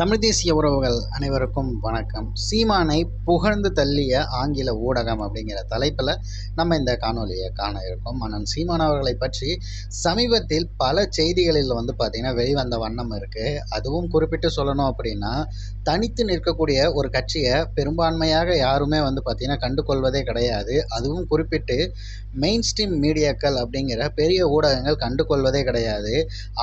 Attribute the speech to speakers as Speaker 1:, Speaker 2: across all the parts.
Speaker 1: தமிழ் தேசிய உறவுகள் அனைவருக்கும் வணக்கம். சீமானை புகழ்ந்து தள்ளிய ஆங்கில ஊடகம் அப்படிங்கிற தலைப்பில் நம்ம இந்த காணொலியை காண இருக்கோம். ஆனால் சீமான் அவர்களை பற்றி சமீபத்தில் பல செய்திகளில் வந்து பார்த்திங்கன்னா வெளிவந்த வண்ணம் இருக்குது அதுவும் குறிப்பிட்டு சொல்லணும் அப்படின்னா தனித்து நிற்கக்கூடிய ஒரு கட்சியை பெரும்பான்மையாக யாருமே வந்து பார்த்திங்கன்னா கண்டுகொள்வதே கிடையாது. அதுவும் குறிப்பிட்டு மெயின் ஸ்ட்ரீம் மீடியாக்கள் அப்படிங்கிற பெரிய ஊடகங்கள் கண்டுகொள்வதே கிடையாது.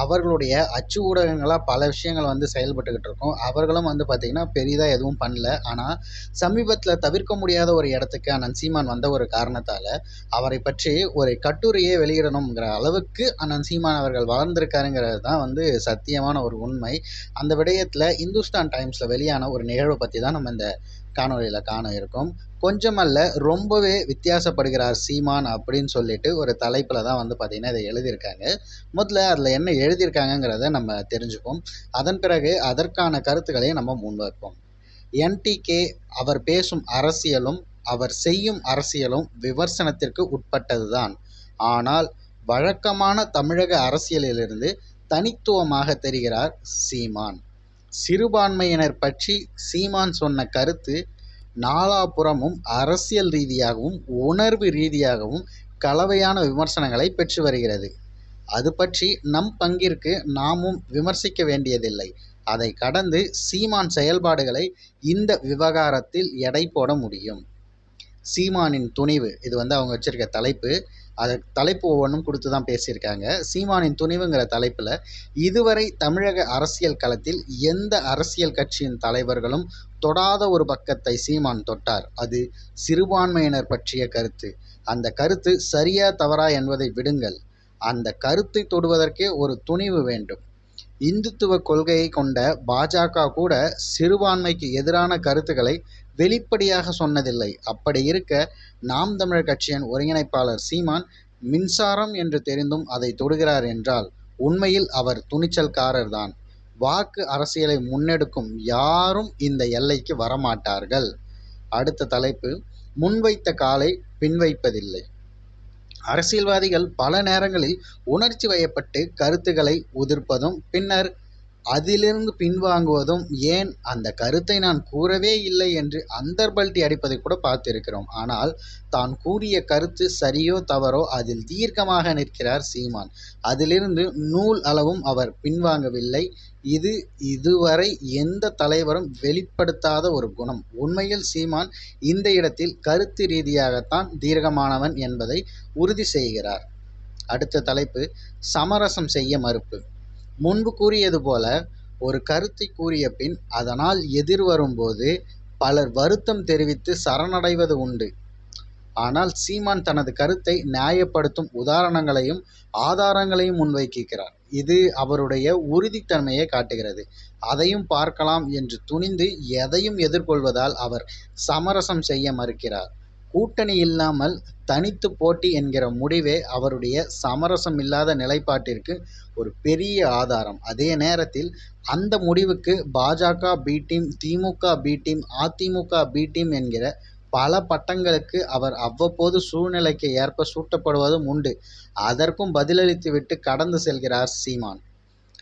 Speaker 1: அவர்களுடைய அச்சு ஊடகங்களாக பல விஷயங்கள் வந்து செயல்பட்டுக்கிட்டு இருக்கும். அவர்களும் வந்து பார்த்திங்கன்னா பெரிதாக எதுவும் பண்ணல. ஆனால் சமீபத்தில் தவிர்க்க முடியாத ஒரு இடத்துக்கு அண்ணன் சீமான் வந்த ஒரு காரணத்தால் அவரை பற்றி ஒரு கட்டுரையே வெளியிடணுங்கிற அளவுக்கு அண்ணன் சீமான் அவர்கள் வளர்ந்துருக்காருங்கிறது தான் வந்து சத்தியமான ஒரு உண்மை. அந்த விடயத்தில் இந்துஸ்தான் டைம்ஸில் வெளியான ஒரு நிகழ்வை பற்றி தான் நம்ம இந்த காணொலியில் காண கொஞ்சம் கொஞ்சமல்ல ரொம்பவே வித்தியாசப்படுகிறார் சீமான் அப்படின்னு சொல்லிட்டு ஒரு தலைப்பில் தான் வந்து பார்த்திங்கன்னா இதை எழுதியிருக்காங்க. முதல்ல அதில் என்ன எழுதியிருக்காங்கங்கிறத நம்ம தெரிஞ்சுப்போம். அதன் பிறகு அதற்கான கருத்துக்களை நம்ம முன்வைப்போம். என்டிகே அவர் பேசும் அரசியலும் அவர் செய்யும் அரசியலும் விமர்சனத்திற்கு உட்பட்டதுதான். ஆனால் வழக்கமான தமிழக அரசியலிலிருந்து தனித்துவமாக தெரிகிறார் சீமான். சிறுபான்மையினர் பற்றி சீமான் சொன்ன கருத்து நாலாபுறமும் அரசியல் ரீதியாகவும் உணர்வு ரீதியாகவும் கலவையான விமர்சனங்களை பெற்று வருகிறது. அது பற்றி நம் பங்கிற்கு நாமும் விமர்சிக்க வேண்டியதில்லை. அதை கடந்து சீமான் செயல்பாடுகளை இந்த விவகாரத்தில் எடை போட முடியும். சீமானின் துணிவு இது வந்து அவங்க வச்சிருக்க தலைப்பு அதை தலைப்பு ஒவ்வொன்றும் கொடுத்து தான் பேசியிருக்காங்க. சீமானின் துணிவுங்கிற தலைப்பில் இதுவரை தமிழக அரசியல் களத்தில் எந்த அரசியல் கட்சியின் தலைவர்களும் தொடாத ஒரு பக்கத்தை சீமான் தொட்டார். அது சிறுபான்மையினர் பற்றிய கருத்து. அந்த கருத்து சரியா தவறா என்பதை விடுங்கள். அந்த கருத்தை தொடுவதற்கே ஒரு துணிவு வேண்டும். இந்துத்துவ கொள்கையை கொண்ட பாஜக கூட சிறுபான்மைக்கு எதிரான கருத்துக்களை வெளிப்படையாக சொன்னதில்லை. அப்படி இருக்க நாம் தமிழர் கட்சியின் ஒருங்கிணைப்பாளர் சீமான் மின்சாரம் என்று தெரிந்தும் அதை தொடுகிறார் என்றால் உண்மையில் அவர் துணிச்சல்காரர் தான் வாக்கு அரசியலை முன்னெடுக்கும் யாரும் இந்த எல்லைக்கு வரமாட்டார்கள். அடுத்த தலைப்பு முன்வைத்த காலை பின்வைப்பதில்லை. அரசியல்வாதிகள் பல நேரங்களில் உணர்ச்சி வயப்பட்டு கருத்துக்களை உதிர்ப்பதும் பின்னர் அதிலிருந்து பின்வாங்குவதும் ஏன்? அந்த கருத்தை நான் கூறவே இல்லை என்று அந்தர்பல்டி அடிப்பதை கூட பார்த்திருக்கிறோம். ஆனால் தான் கூறிய கருத்து சரியோ தவறோ அதில் தீர்க்கமாக நிற்கிறார் சீமான். அதிலிருந்து நூல் அளவும் அவர் பின்வாங்கவில்லை. இது இதுவரை எந்த தலைவரும் வெளிப்படுத்தாத ஒரு குணம். உண்மையில் சீமான் இந்த இடத்தில் கருத்து ரீதியாகத்தான் தீர்க்கமானவன் என்பதை உறுதி செய்கிறார். அடுத்த தலைப்பு சமரசம் செய்ய மறுப்பு. முன்பு கூறியது போல ஒரு கருத்தை கூறிய பின் அதனால் எதிர் வரும்போது பலர் வருத்தம் தெரிவித்து சரணடைவது உண்டு. ஆனால் சீமான் தனது கருத்தை நியாயப்படுத்தும் உதாரணங்களையும் ஆதாரங்களையும் முன்வைக்கிறார். இது அவருடைய உறுதித்தன்மையை காட்டுகிறது. அதையும் பார்க்கலாம் என்று துணிந்து எதையும் எதிர்கொள்வதால் அவர் சமரசம் செய்ய மறுக்கிறார். கூட்டணி இல்லாமல் தனித்து போட்டி என்கிற முடிவே அவருடைய சமரசம் இல்லாத நிலைப்பாட்டிற்கு ஒரு பெரிய ஆதாரம். அதே நேரத்தில் அந்த முடிவுக்கு BJP B team DMK B team AIADMK B team என்கிற பல பட்டங்களுக்கு அவர் அவ்வப்போது சூழ்நிலைக்கு ஏற்ப சூட்டப்படுவதும் உண்டு. அதற்கும் பதிலளித்துவிட்டு கடந்து செல்கிறார் சீமான்.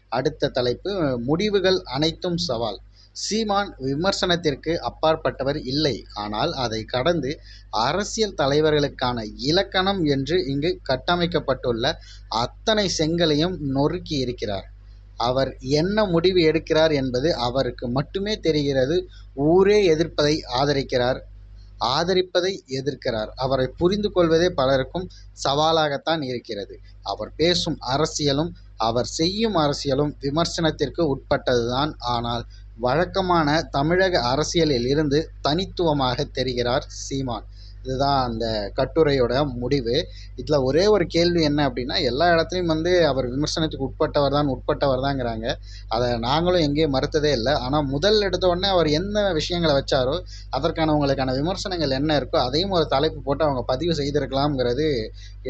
Speaker 1: அடுத்த தலைப்பு முடிவுகள் அனைத்தும் சவால். சீமான் விமர்சனத்திற்கு அப்பாற்பட்டவர் இல்லை. ஆனால் அதை கடந்து அரசியல் தலைவர்களுக்கான இலக்கணம் என்று இங்கு கட்டமைக்கப்பட்டுள்ள அத்தனை செங்கலையும் நொறுக்கி இருக்கிறார். அவர் என்ன முடிவு எடுக்கிறார் என்பது அவருக்கு மட்டுமே தெரிகிறது. ஊரே எதிர்ப்பதை ஆதரிக்கிறார். ஆதரிப்பதை எதிர்க்கிறார். அவரை புரிந்து கொள்வதே பலருக்கும் சவாலாகத்தான் இருக்கிறது. அவர் பேசும் அரசியலும் அவர் செய்யும் அரசியலும் விமர்சனத்திற்கு உட்பட்டதுதான். ஆனால் வழக்கமான தமிழக அரசியலில் இருந்து தனித்துவமாக தெரிகிறார் சீமான். இதுதான் அந்த கட்டுரையோட முடிவு. இதில் ஒரே ஒரு கேள்வி என்ன அப்படின்னா எல்லா இடத்துலையும் வந்து அவர் விமர்சனத்துக்கு உட்பட்டவர் தான் உட்பட்டவர் தாங்கிறாங்க. அதை நாங்களும் எங்கேயும் மறுத்ததே இல்லை. ஆனால் முதல் எடுத்த உடனே அவர் எந்த விஷயங்களை வச்சாரோ அதற்கான உங்களுக்கான விமர்சனங்கள் என்ன இருக்கோ அதையும் ஒரு தலைப்பு போட்டு அவங்க பதிவு செய்திருக்கலாம்ங்கிறது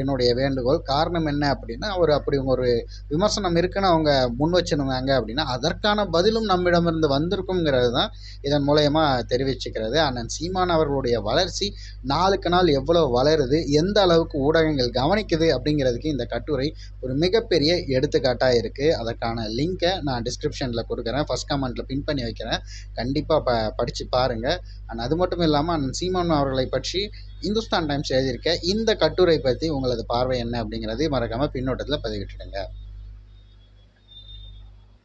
Speaker 1: என்னுடைய வேண்டுகோள். காரணம் என்ன அப்படின்னா அவர் அப்படி ஒரு விமர்சனம் இருக்குன்னு அவங்க முன் வச்சுருந்தாங்க அப்படின்னா அதற்கான பதிலும் நம்மிடமிருந்து வந்திருக்குங்கிறது தான் இதன் மூலயமா தெரிவிச்சுக்கிறது. அண்ணன் சீமான் அவர்களுடைய வளர்ச்சி நான் நாளுக்கு நாள் எவ்வளோ வளருது எந்த அளவுக்கு ஊடகங்கள் கவனிக்குது அப்படிங்கிறதுக்கு இந்த கட்டுரை ஒரு மிகப்பெரிய எடுத்துக்காட்டாக இருக்குது அதற்கான லிங்க்கை நான் டிஸ்கிரிப்ஷனில் கொடுக்குறேன். ஃபஸ்ட் கமெண்ட்டில் பின் பண்ணி வைக்கிறேன். கண்டிப்பாக ப படித்து பாருங்கள் அண்ட் அது மட்டும் இல்லாமல் அண்ணன் சீமான் அவர்களை பற்றி இந்துஸ்தான் டைம்ஸ் எழுதியிருக்க இந்த கட்டுரை பற்றி உங்களது பார்வை என்ன அப்படிங்கிறது மறக்காமல் பின்னோட்டத்தில் பதிவிட்டுடுங்க.